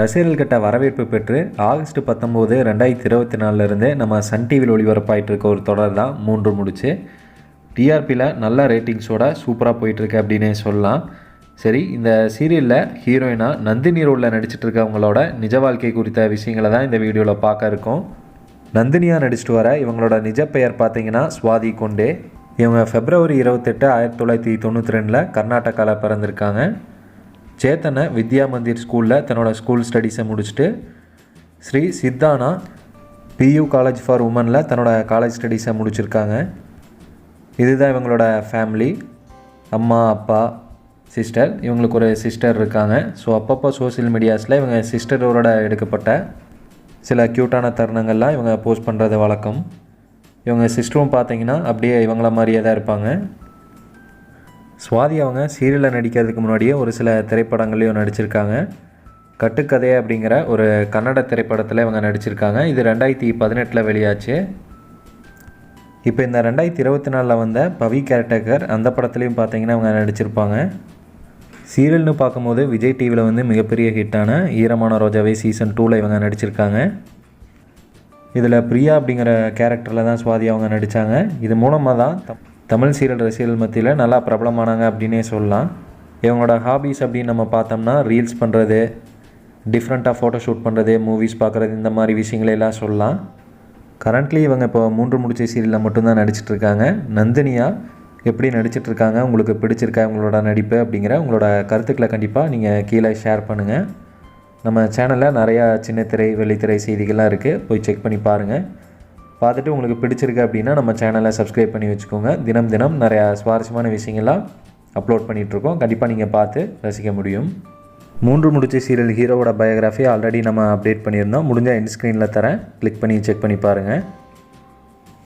ரசிகர்கள்கிட்ட வரவேற்பு பெற்று ஆகஸ்ட் பத்தொம்போது ரெண்டாயிரத்தி இருபத்தி நாலுலேருந்து நம்ம சன் டிவியில் ஒளிபரப்பாயிட்டு இருக்க ஒரு தொடர் தான் மூன்று முடிச்சு. டிஆர்பியில் நல்ல ரேட்டிங்ஸோட சூப்பராக போயிட்டுருக்கு அப்படின்னே சொல்லலாம். சரி இந்த சீரியலில் ஹீரோயினாக நந்தினி ரோலில் நடிச்சிட்டு இருக்கவங்களோட நிஜ வாழ்க்கை குறித்த விஷயங்களை தான் இந்த வீடியோவில் பார்க்க இருக்கோம். நந்தினியாக நடிச்சிட்டு வர இவங்களோட நிஜ பெயர் பார்த்தீங்கன்னா சுவாதி கொண்டே. இவங்க ஃபெப்ரவரி இருபத்தெட்டு ஆயிரத்தி தொள்ளாயிரத்தி தொண்ணூற்றி ரெண்டில் கர்நாடகாவில் பிறந்திருக்காங்க. சேத்தனை வித்யா மந்திர் ஸ்கூலில் தன்னோட ஸ்கூல் ஸ்டடீஸை முடிச்சுட்டு Sri Siddhana PU college for உமனில் தன்னோட காலேஜ் ஸ்டடீஸை முடிச்சிருக்காங்க. இதுதான் இவங்களோட ஃபேமிலி அம்மா அப்பா சிஸ்டர் இவங்களுக்கு ஒரு சிஸ்டர் இருக்காங்க. ஸோ அப்பப்போ சோஷியல் மீடியாஸில் இவங்க சிஸ்டரோட எடுக்கப்பட்ட சில க்யூட்டான தருணங்கள்லாம் இவங்க போஸ்ட் பண்ணுறது வழக்கம். இவங்க சிஸ்டரும் பார்த்தீங்கன்னா அப்படியே இவங்கள மாதிரியே தான் இருப்பாங்க. சுவாதி அவங்க சீரியலில் நடிக்கிறதுக்கு முன்னாடியே ஒரு சில திரைப்படங்களையும் நடிச்சிருக்காங்க. கட்டுக்கதை அப்படிங்கிற ஒரு கன்னட திரைப்படத்தில் இவங்க நடிச்சிருக்காங்க. இது ரெண்டாயிரத்தி பதினெட்டில் வெளியாச்சு. இப்போ இந்த ரெண்டாயிரத்தி இருபத்தி நாலில் வந்த பவி கேரக்டர் அந்த படத்துலையும் பார்த்தீங்கன்னா அவங்க நடிச்சிருப்பாங்க. சீரியல்னு பார்க்கும்போது விஜய் டிவியில் வந்து மிகப்பெரிய ஹிட்டான ஈரமான ரோஜாவே சீசன் டூவில் இவங்க நடிச்சிருக்காங்க. இதில் பிரியா அப்படிங்கிற கேரக்டரில் தான் சுவாதி அவங்க நடித்தாங்க இது மூலமாக தான் தமிழ் சீரியல் ரசிகர்கள் மத்தியில் நல்லா பிரபலமானாங்க அப்படின்னே சொல்லலாம். இவங்களோட ஹாபீஸ் அப்படின்னு நம்ம பார்த்தோம்னா ரீல்ஸ் பண்ணுறது டிஃப்ரெண்ட்டாக ஃபோட்டோ ஷூட் பண்ணுறது மூவிஸ் பார்க்குறது இந்த மாதிரி விஷயங்களெல்லாம் சொல்லலாம். கரண்ட்லி இவங்க இப்போ மூன்று முடிச்ச சீரியலில் மட்டும்தான் நடிச்சிட்ருக்காங்க நந்தினியா எப்படி நடிச்சிட்ருக்காங்க உங்களுக்கு பிடிச்சிருக்கா உங்களோட நடிப்பு அப்படிங்கிற உங்களோட கருத்துக்களை கண்டிப்பாக நீங்கள் கீழே ஷேர் பண்ணுங்கள் நம்ம சேனலில் நிறையா சின்ன திரை வெள்ளித்திரை செய்திகள்லாம் இருக்குது போய் செக் பண்ணி பாருங்கள் பார்த்துட்டு உங்களுக்கு பிடிச்சிருக்கு அப்படின்னா நம்ம சேனலை சப்ஸ்கிரைப் பண்ணி வச்சுக்கோங்க. தினம் தினம் நிறையா சுவாரஸ்யமான விஷயங்கள்லாம் அப்லோட் பண்ணிகிட்ருக்கோம் கண்டிப்பாக நீங்கள் பார்த்து ரசிக்க முடியும். மூன்று முடிச்சு சீரியல் ஹீரோவோட பயோகிராஃபி ஆல்ரெடி நம்ம அப்டேட் பண்ணியிருந்தோம். முடிஞ்சால் எண்ட் ஸ்க்ரீனில் தரேன். கிளிக் பண்ணி செக் பண்ணி பாருங்கள்